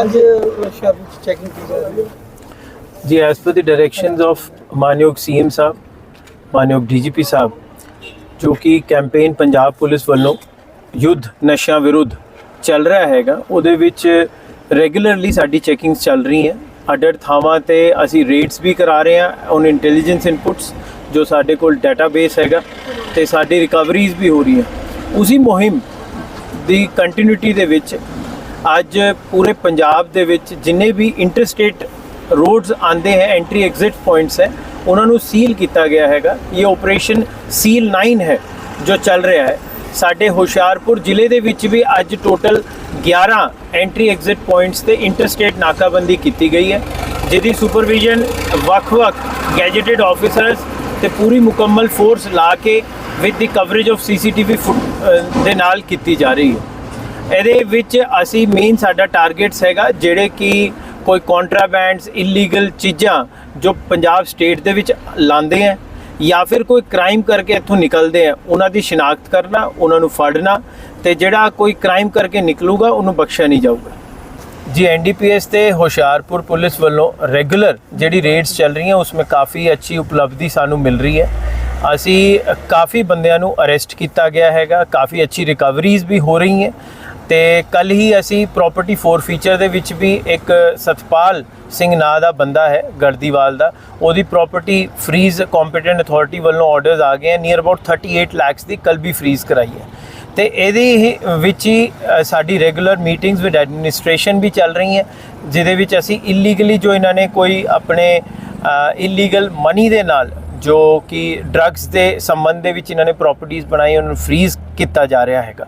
ਅੱਜ ਸ਼ਹਿਰ ਵਿੱਚ ਚੈਕਿੰਗ ਕੀ ਜਾ ਰਹੀ ਹੈ? ਜੀ as per the directions of ਮਾਨਯੋਗ ਸੀਐਮ ਸਾਹਿਬ ਮਾਨਯੋਗ ਡੀਜੀਪੀ ਸਾਹਿਬ, ਜੋ ਕਿ ਕੈਂਪੇਨ ਪੰਜਾਬ ਪੁਲਿਸ ਵੱਲੋਂ ਯੁੱਧ ਨਸ਼ਿਆਂ ਵਿਰੁੱਧ ਚੱਲ ਰਿਹਾ ਹੈਗਾ, ਉਹਦੇ ਵਿੱਚ ਰੈਗੂਲਰਲੀ ਸਾਡੀ ਚੈਕਿੰਗਸ ਚੱਲ ਰਹੀ ਹੈ। ਅਡਰ ਥਾਵਾਂ ਤੇ ਅਸੀਂ ਰੇਡਸ ਵੀ ਕਰਾ ਰਹੇ ਹਾਂ ਔਨ ਇੰਟੈਲੀਜੈਂਸ ਇਨਪੁਟਸ ਜੋ ਸਾਡੇ ਕੋਲ ਡਾਟਾਬੇਸ ਹੈਗਾ ਤੇ ਸਾਡੀ ਰਿਕਵਰੀਜ਼ ਵੀ ਹੋ ਰਹੀ ਹੈ ਉਸੇ ਮੁਹਿੰਮ ਦੀ ਕੰਟੀਨਿਊਟੀ ਦੇ ਵਿੱਚ ਅੱਜ ਪੂਰੇ ਪੰਜਾਬ ਦੇ ਵਿੱਚ ਜਿੰਨੇ ਵੀ ਇੰਟਰਸਟੇਟ ਰੋਡਸ ਆਂਦੇ ਹੈ ਐਂਟਰੀ ਐਗਜ਼ਿਟ ਪੁਆਇੰਟਸ ਹੈ, ਉਹਨਾਂ ਨੂੰ ਸੀਲ ਕੀਤਾ ਗਿਆ ਹੈਗਾ। ਇਹ ਆਪਰੇਸ਼ਨ ਸੀਲ 9 ਹੈ, ਜੋ ਚੱਲ ਰਿਹਾ ਹੈ। ਸਾਡੇ ਹੁਸ਼ਿਆਰਪੁਰ ਜ਼ਿਲ੍ਹੇ ਦੇ ਵਿੱਚ ਵੀ ਅੱਜ ਟੋਟਲ 11 ਐਂਟਰੀ ਐਗਜ਼ਿਟ ਪੁਆਇੰਟਸ ਤੇ ਇੰਟਰਸਟੇਟ ਨਾਕਾਬੰਦੀ ਕੀਤੀ ਗਈ ਹੈ, ਜਿਹਦੀ ਸੁਪਰਵਿਜ਼ਨ ਵੱਖ-ਵੱਖ ਗੈਜੇਟਡ ਆਫੀਸਰਸ ਤੇ ਪੂਰੀ ਮੁਕੰਮਲ ਫੋਰਸ ਲਾ ਕੇ with the coverage of CCTV ਦੇ ਨਾਲ ਕੀਤੀ ਜਾ ਰਹੀ ਹੈ। ਇਹਦੇ ਵਿੱਚ ਅਸੀਂ ਮੇਨ ਸਾਡਾ ਟਾਰਗੇਟਸ ਹੈਗਾ, ਜਿਹੜੇ ਕਿ ਕੋਈ ਕੰਟਰਾਬੈਂਡਸ ਇਲੀਗਲ ਚੀਜ਼ਾਂ ਜੋ ਪੰਜਾਬ ਸਟੇਟ ਦੇ ਵਿੱਚ ਲਾਉਂਦੇ ਆ, ਜਾਂ ਫਿਰ ਕੋਈ ਕ੍ਰਾਈਮ ਕਰਕੇ ਇੱਥੋਂ ਨਿਕਲਦੇ ਆ, ਉਹਨਾਂ ਦੀ ਸ਼ਨਾਖਤ ਕਰਨਾ, ਉਹਨਾਂ ਨੂੰ ਫੜਨਾ, ਤੇ ਜਿਹੜਾ ਕੋਈ ਕ੍ਰਾਈਮ ਕਰਕੇ ਨਿਕਲੂਗਾ, ਉਹਨੂੰ ਬਖਸ਼ਿਆ ਨਹੀਂ ਜਾਊਗਾ। ਜੀ ਐਨਡੀਪੀਐਸ ਤੇ ਹੁਸ਼ਿਆਰਪੁਰ ਪੁਲਿਸ ਵੱਲੋਂ ਰੈਗੂਲਰ ਜਿਹੜੀ ਰੇਡਸ ਚੱਲ ਰਹੀਆਂ ਉਸਮੇ ਕਾਫੀ ਅੱਛੀ ਉਪਲਬਧੀ ਸਾਨੂੰ ਮਿਲ ਰਹੀ ਹੈ। ਅਸੀਂ ਕਾਫੀ ਬੰਦਿਆਂ ਨੂੰ ਅਰੈਸਟ ਕੀਤਾ ਗਿਆ ਹੈਗਾ, ਕਾਫੀ ਅੱਛੀ ਰਿਕਵਰੀਜ਼ ਵੀ ਹੋ ਰਹੀ ਹੈ ਤੇ ਕੱਲ ਹੀ ਅਸੀਂ ਪ੍ਰਾਪਰਟੀ ਫੋਰ ਫੀਚਰ ਦੇ ਵਿੱਚ ਵੀ ਇੱਕ ਸਤਪਾਲ ਸਿੰਘ ਨਾਂ ਦਾ ਬੰਦਾ ਹੈ ਗਰਦੀਵਾਲ ਦਾ। ਉਹਦੀ ਪ੍ਰਾਪਰਟੀ ਫਰੀਜ਼ ਕੰਪੀਟੈਂਟ ਅਥਾਰਟੀ ਵੱਲੋਂ ਆਰਡਰਸ ਆ ਗਏ ਨੀਅਰ ਅਬਾਊਟ 38 ਲੱਖ ਦੀ ਕੱਲ ਵੀ ਫਰੀਜ਼ ਕਰਾਈ ਹੈ। ਤੇ ਇਹਦੇ ਹੀ ਵਿੱਚ ਹੀ ਸਾਡੀ ਰੈਗੂਲਰ ਮੀਟਿੰਗਸ ਵਿਦ ਐਡਮਿਨਿਸਟ੍ਰੇਸ਼ਨ ਵੀ ਚੱਲ ਰਹੀ ਹੈ, ਜਿਹਦੇ ਵਿੱਚ ਅਸੀਂ ਇਲੀਗਲੀ ਜੋ ਇਹਨਾਂ ਨੇ ਕੋਈ ਆਪਣੇ ਇਲੀਗਲ ਮਨੀ ਦੇ ਨਾਲ ਜੋ ਕਿ ਡਰੱਗਸ ਦੇ ਸੰਬੰਧ ਦੇ ਵਿੱਚ ਇਹਨਾਂ ਨੇ ਪ੍ਰਾਪਰਟੀਆਂ ਬਣਾਈ, ਉਹਨਾਂ ਨੂੰ ਫਰੀਜ਼ ਕੀਤਾ ਜਾ ਰਿਹਾ ਹੈਗਾ।